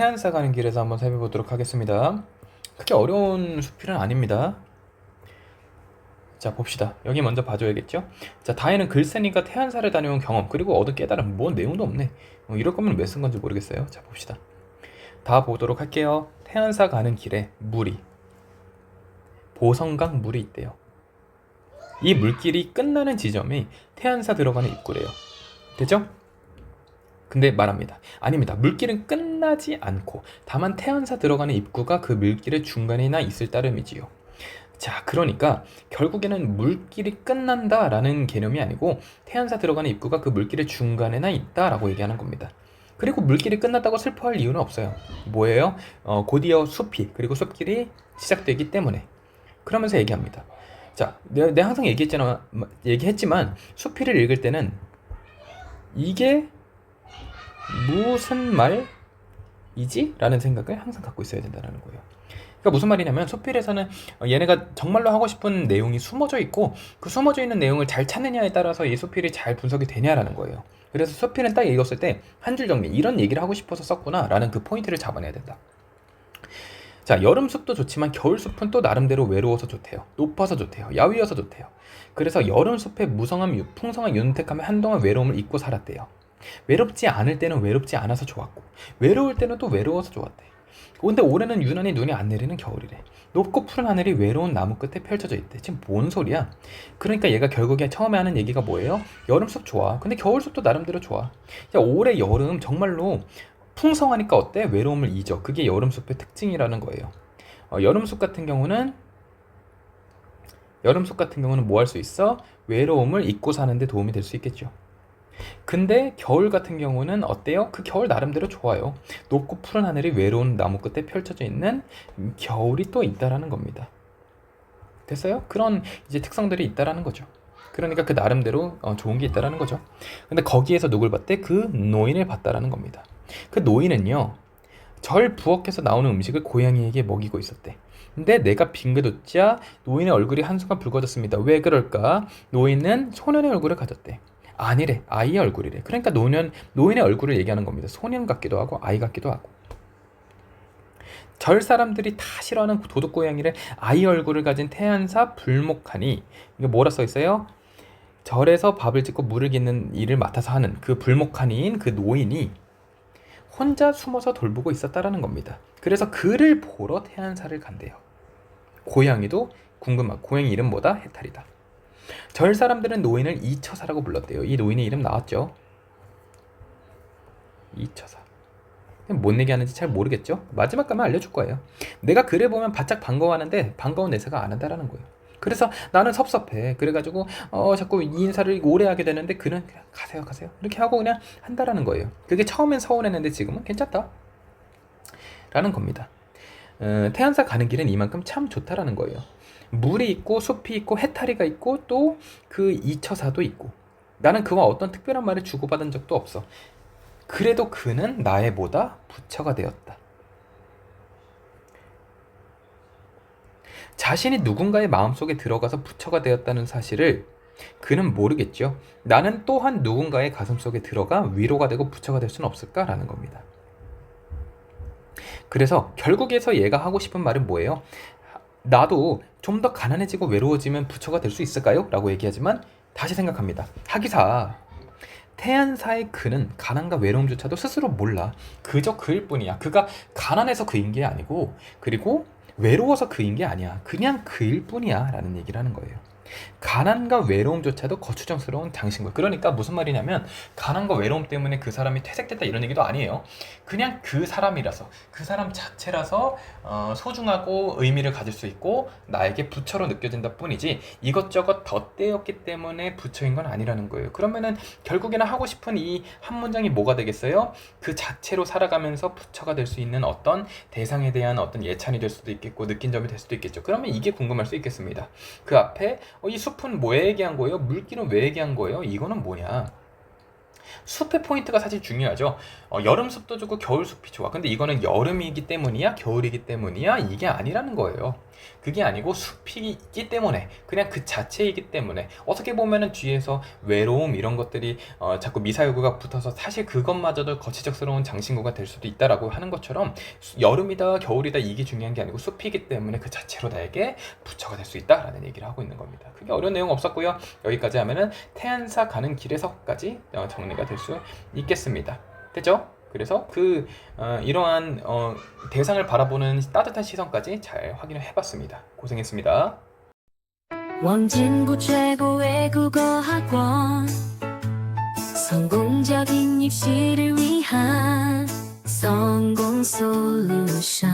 태안사 가는 길에서 한번 살펴보도록 하겠습니다. 크게 어려운 수필은 아닙니다. 자 봅시다. 여기 먼저 봐줘야겠죠? 자 다혜는 글쓰니까 태안사를 다녀온 경험 그리고 얻은 깨달음 뭐 내용도 없네. 어, 이럴 거면 왜 쓴 건지 모르겠어요. 자 봅시다. 다 보도록 할게요. 태안사 가는 길에 물이 보성강 물이 있대요. 이 물길이 끝나는 지점이 태안사 들어가는 입구래요. 되죠? 근데 말합니다. 아닙니다. 물길은 끝나지 않고 다만 태안사 들어가는 입구가 그 물길의 중간이나 있을 따름이지요. 자, 그러니까 결국에는 물길이 끝난다라는 개념이 아니고 태안사 들어가는 입구가 그 물길의 중간에나 있다라고 얘기하는 겁니다. 그리고 물길이 끝났다고 슬퍼할 이유는 없어요. 뭐예요? 어, 곧이어 숲이 그리고 숲길이 시작되기 때문에 그러면서 얘기합니다. 자, 내가, 내가 항상 얘기했잖아, 얘기했지만 수필을 읽을 때는 이게 무슨 말이지? 라는 생각을 항상 갖고 있어야 된다는 거예요. 그러니까 무슨 말이냐면 소필에서는 얘네가 정말로 하고 싶은 내용이 숨어져 있고 그 숨어져 있는 내용을 잘 찾느냐에 따라서 이 소필이 잘 분석이 되냐라는 거예요. 그래서 소필은 딱 읽었을 때 한 줄 정리 이런 얘기를 하고 싶어서 썼구나라는 그 포인트를 잡아내야 된다. 자, 여름 숲도 좋지만 겨울 숲은 또 나름대로 외로워서 좋대요. 높아서 좋대요. 야위여서 좋대요. 그래서 여름 숲의 무성함, 풍성한 윤택함에 한동안 외로움을 잊고 살았대요. 외롭지 않을 때는 외롭지 않아서 좋았고 외로울 때는 또 외로워서 좋았대. 근데 올해는 유난히 눈이 안 내리는 겨울이래. 높고 푸른 하늘이 외로운 나무 끝에 펼쳐져 있대. 지금 뭔 소리야? 그러니까 얘가 결국에 처음에 하는 얘기가 뭐예요? 여름 숲 좋아. 근데 겨울 숲도 나름대로 좋아. 야, 올해 여름 정말로 풍성하니까 어때? 외로움을 잊어. 그게 여름 숲의 특징이라는 거예요. 어, 여름 숲 같은 경우는 여름 숲 같은 경우는 뭐 할 수 있어? 외로움을 잊고 사는데 도움이 될 수 있겠죠. 근데 겨울 같은 경우는 어때요? 그 겨울 나름대로 좋아요. 높고 푸른 하늘이 외로운 나무 끝에 펼쳐져 있는 겨울이 또 있다라는 겁니다. 됐어요? 그런 이제 특성들이 있다라는 거죠. 그러니까 그 나름대로 어, 좋은 게 있다라는 거죠. 근데 거기에서 누굴 봤대? 그 노인을 봤다라는 겁니다. 그 노인은요. 절 부엌에서 나오는 음식을 고양이에게 먹이고 있었대. 근데 내가 빙그도자 노인의 얼굴이 한순간 붉어졌습니다. 왜 그럴까? 노인은 소년의 얼굴을 가졌대. 아니래 아이의 얼굴이래 그러니까 노년 노인의 얼굴을 얘기하는 겁니다 소년 같기도 하고 아이 같기도 하고 절 사람들이 다 싫어하는 도둑 고양이를 아이 얼굴을 가진 태안사 불목하니 이게 뭐라 써 있어요? 절에서 밥을 짓고 물을 깃는 일을 맡아서 하는 그 불목하니인 그 노인이 혼자 숨어서 돌보고 있었다라는 겁니다. 그래서 그를 보러 태안사를 간대요. 고양이도 궁금하고 고양이 이름 뭐다? 해탈이다. 절 사람들은 노인을 이처사라고 불렀대요. 이 노인의 이름 나왔죠? 이처사. 뭔 얘기하는지 잘 모르겠죠? 마지막 가면 알려줄 거예요. 내가 글을 보면 바짝 반가워하는데 반가운 내색을 안 한다라는 거예요. 그래서 나는 섭섭해. 그래가지고 어 자꾸 이 인사를 오래 하게 되는데 그는 그냥 가세요 가세요 이렇게 하고 그냥 한다라는 거예요. 그게 처음엔 서운했는데 지금은 괜찮다. 라는 겁니다. 어, 태안사 가는 길은 이만큼 참 좋다라는 거예요. 물이 있고 숲이 있고 해탈이가 있고 또 그 이처사도 있고 나는 그와 어떤 특별한 말을 주고받은 적도 없어. 그래도 그는 나의 보다 부처가 되었다. 자신이 누군가의 마음속에 들어가서 부처가 되었다는 사실을 그는 모르겠죠. 나는 또한 누군가의 가슴속에 들어가 위로가 되고 부처가 될 수는 없을까라는 겁니다. 그래서 결국에서 얘가 하고 싶은 말은 뭐예요? 나도 좀 더 가난해지고 외로워지면 부처가 될 수 있을까요? 라고 얘기하지만 다시 생각합니다. 하기사 태안사의 그는 가난과 외로움조차도 스스로 몰라. 그저 그일 뿐이야. 그가 가난해서 그인 게 아니고 그리고 외로워서 그인 게 아니야. 그냥 그일 뿐이야. 라는 얘기를 하는 거예요. 가난과 외로움조차도 거추장스러운 당신과 그러니까 무슨 말이냐면 가난과 외로움 때문에 그 사람이 퇴색됐다 이런 얘기도 아니에요. 그냥 그 사람이라서 그 사람 자체라서 어, 소중하고 의미를 가질 수 있고 나에게 부처로 느껴진다 뿐이지 이것저것 덧대었기 때문에 부처인 건 아니라는 거예요. 그러면은 결국에는 하고 싶은 이 한 문장이 뭐가 되겠어요? 그 자체로 살아가면서 부처가 될 수 있는 어떤 대상에 대한 어떤 예찬이 될 수도 있겠고 느낀 점이 될 수도 있겠죠. 그러면 이게 궁금할 수 있겠습니다. 그 앞에 어, 이 숲은 뭐에 얘기한 거예요? 물길은 왜 얘기한 거예요? 이거는 뭐냐? 숲의 포인트가 사실 중요하죠. 어, 여름 숲도 좋고 겨울 숲이 좋아. 근데 이거는 여름이기 때문이야, 겨울이기 때문이야 이게 아니라는 거예요. 그게 아니고 숲이기 때문에 그냥 그 자체이기 때문에 어떻게 보면은 뒤에서 외로움 이런 것들이 어, 자꾸 미사여구가 붙어서 사실 그것마저도 거치적스러운 장신구가 될 수도 있다라고 하는 것처럼 수- 여름이다 겨울이다 이게 중요한 게 아니고 숲이기 때문에 그 자체로 나에게 부처가 될 수 있다라는 얘기를 하고 있는 겁니다. 그게 어려운 내용 없었고요. 여기까지 하면은 태안사 가는 길에서까지 어, 정리가 될 수 있겠습니다. 됐죠? 그래서 그 어, 이러한 어, 대상을 바라보는 따뜻한 시선까지 잘 확인을 해봤습니다. 고생했습니다. 원진구 최고의 국어학원 성공적인 입시를 위한 성공 솔루션